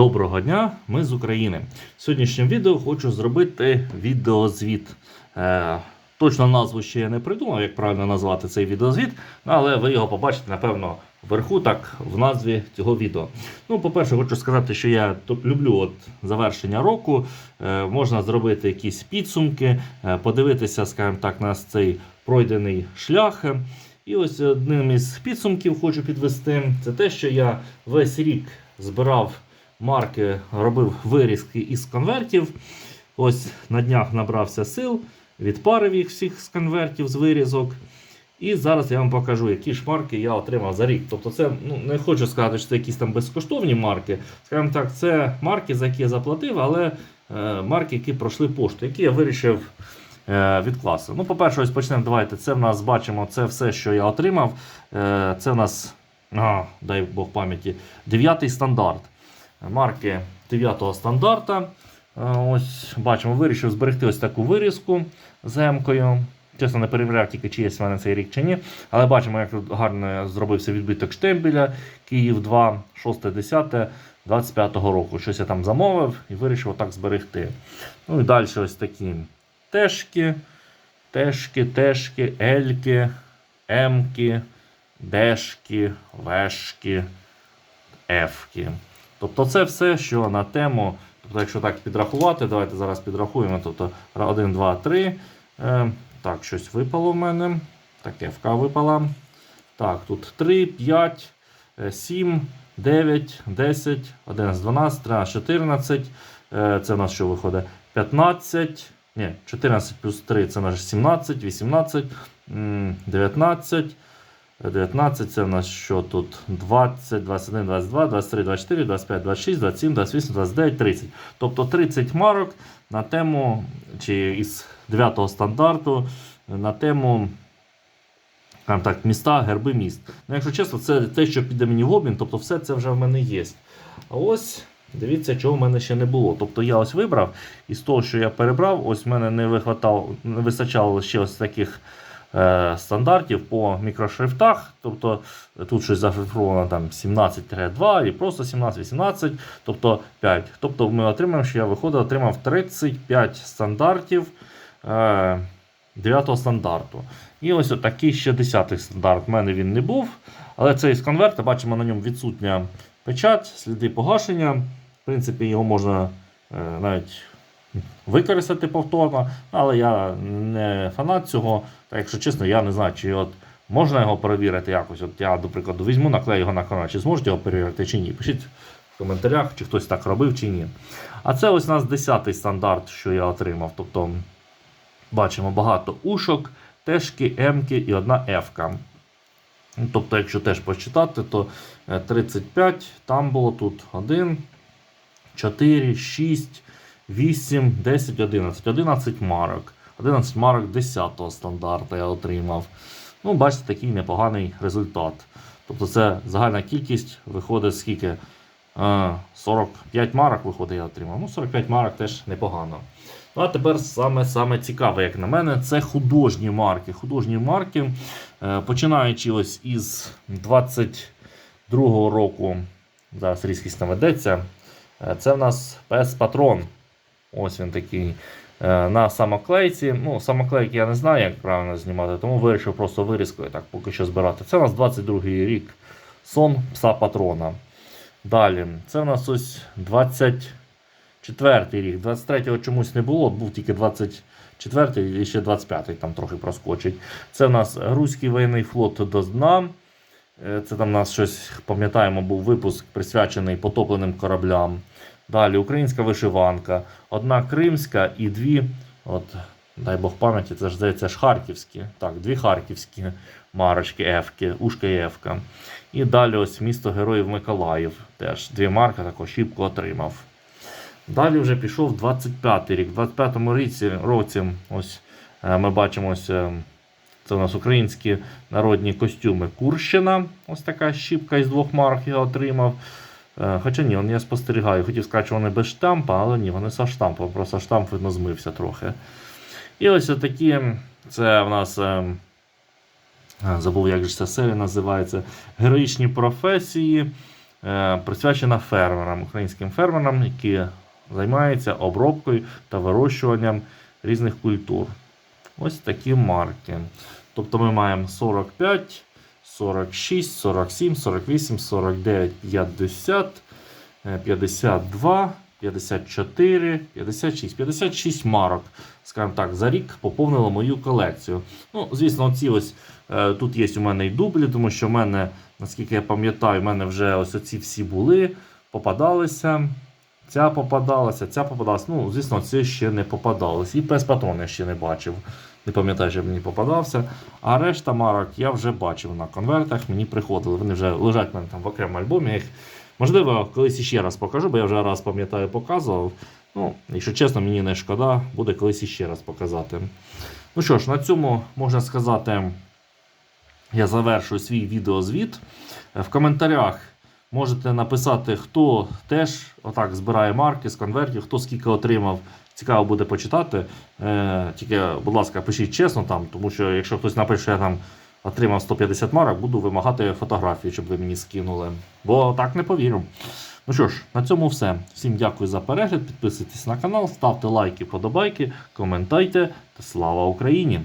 Доброго дня, ми з України. В сьогоднішньому відео хочу зробити відеозвіт. Е, точно назву ще я не придумав, як правильно назвати цей відеозвіт, але ви його побачите, напевно, вверху, так, в назві цього відео. Ну, по-перше, хочу сказати, що я люблю от завершення року. Е, можна зробити якісь підсумки, е, подивитися, скажімо так, на цей пройдений шлях. І ось одним із підсумків хочу підвести, це те, що я весь рік збирав марки, робив вирізки із конвертів. Ось на днях набрався сил, відпарив їх всіх з конвертів з вирізок. І зараз я вам покажу, які ж марки я отримав за рік. Тобто, це ну, не хочу сказати, що це якісь там безкоштовні марки. Скажімо так, це марки, за які я заплатив, але е, марки, які пройшли пошту, які я вирішив е, відкласти. Ну, по-перше, ось почнемо. Давайте. Це в нас бачимо, це все, що я отримав. Е, це в нас, а, дай Бог пам'яті, дев'ятий стандарт. Марки 9 стандарта. Е, Ось бачимо, вирішив зберегти ось таку вирізку з емкою. Чесно, не перевіряв тільки, чи є в мене цей рік чи ні. Але бачимо, як тут гарно зробився відбиток штембеля Київ 2, 6, 10, 25 року. Щось я там замовив і вирішив отак зберегти. Ну і далі ось такі тешки, тешки, тешки, ельки, емки, дешки, вешки, ефки. Тобто це все, що на тему. Тобто, якщо так підрахувати, давайте зараз підрахуємо. Тобто 1, 2, 3. Е, так, щось випало в мене. Так, ФК випала. Так, тут 3, 5, 7, 9, 10, 11, 12, 13, 14. Е, це у нас що виходить? 15. Ні, 14 плюс 3 це у нас 17, 18, 19. 19 це в нас що тут 20, 21, 22, 23, 24, 25, 26, 27, 28, 29, 30. Тобто 30 марок на тему чи із 9 стандарту на тему так, міста, герби міст. Ну, якщо чесно, це те, що піде мені в обмін, тобто все це вже в мене є. А ось дивіться, чого в мене ще не було. Тобто я ось вибрав, і з того, що я перебрав, ось в мене не вихватало, не вистачало ще ось таких стандартів по мікрошрифтах. Тобто тут щось зашифровано там 17-2 і просто 17-18, тобто 5. Тобто ми отримаємо, що я виходив, отримав 35 стандартів е, 9 стандарту. І ось такий ще 10 стандарт. В мене він не був. Але цей з конверта, бачимо, на ньому відсутня печать, сліди погашення. В принципі, його можна е, навіть використати повторно, але я не фанат цього. Так, якщо чесно, я не знаю, чи от можна його перевірити якось. От я, до прикладу, візьму, наклею його на канал, чи зможете його перевірити, чи ні. Пишіть в коментарях, чи хтось так робив, чи ні. А це ось у нас 10 стандарт, що я отримав. Тобто бачимо багато ушок, тешки, емки і одна ефка. Ну, Тобто, якщо теж почитати, то е, 35, там було тут 1, 4, 6, 8, 10, 11. 11 марок. 11 марок 10 стандарту я отримав. Ну, бачите, такий непоганий результат. Тобто це загальна кількість виходить скільки? 45 марок виходить, я отримав. Ну, 45 марок теж непогано. Ну, а тепер саме саме цікаве, як на мене, це художні марки. Художні марки, е, починаючи ось із 22-го року, зараз різкість наведеться. е, Це в нас PS Patron. Ось він такий. е, На самоклейці. Ну, самоклейки я не знаю, як правильно знімати, тому вирішив просто вирізкою так поки що збирати. Це у нас 22-й рік сон пса патрона. Далі, це у нас ось 24 рік. 23-го чомусь не було, був тільки 24 і ще 25-й там трохи проскочить. Це у нас Руський воєнний флот до дна. Е, Це там у нас щось, пам'ятаємо, був випуск присвячений потопленим кораблям. Далі українська вишиванка, одна кримська і дві. От, дай Бог пам'яті, це ж здається ж харківські. Так, дві харківські марочки, ефки, ушка і ефка. І далі ось місто Героїв Миколаїв. Теж дві марки, таку щіпку отримав. Далі вже пішов 25-й рік. В 25-му році, році ось е, ми бачимо ось. е, Це у нас українські народні костюми Курщина. Ось така щіпка із двох марок я отримав. Е, Хоча ні, я спостерігаю. Хотів сказати, що вони без штампа, але ні, вони со штампом. Просто штамп видно змився трохи. І ось такі. Це в нас. е, Забув, як же ця серія називається. Героїчні професії. е, присвячена фермерам, українським фермерам, які займаються обробкою та вирощуванням різних культур. Ось такі марки. Тобто ми маємо 45, 46, 47, 48, 49, 50, е, 52, 54, 56. 56 марок, скажімо так, за рік поповнило мою колекцію. Ну, звісно, ці ось е, тут є у мене і дублі, тому що в мене, наскільки я пам'ятаю, в мене вже ось оці всі були, попадалися. Ця попадалася, ця попадалася. Ну, звісно, це ще не попадалось. І пес патрон ще не бачив. Не пам'ятаю, що мені попадався. А решта марок я вже бачив на конвертах, мені приходили. Вони вже лежать в мене там в окремому альбомі. Я їх, можливо, колись іще раз покажу, бо я вже раз пам'ятаю, показував. Ну, якщо чесно, мені не шкода, буде колись іще раз показати. Ну що ж, на цьому можна сказати, я завершую свій відеозвіт. Е, В коментарях можете написати, хто теж отак збирає марки з конвертів, хто скільки отримав. Цікаво буде почитати. Е, тільки, будь ласка, пишіть чесно там, тому що якщо хтось напише, що я там отримав 150 марок, буду вимагати фотографії, щоб ви мені скинули. Бо так не повірю. Ну що ж, на цьому все. Всім дякую за перегляд. Підписуйтесь на канал, ставте лайки, подобайки, коментайте. та слава Україні!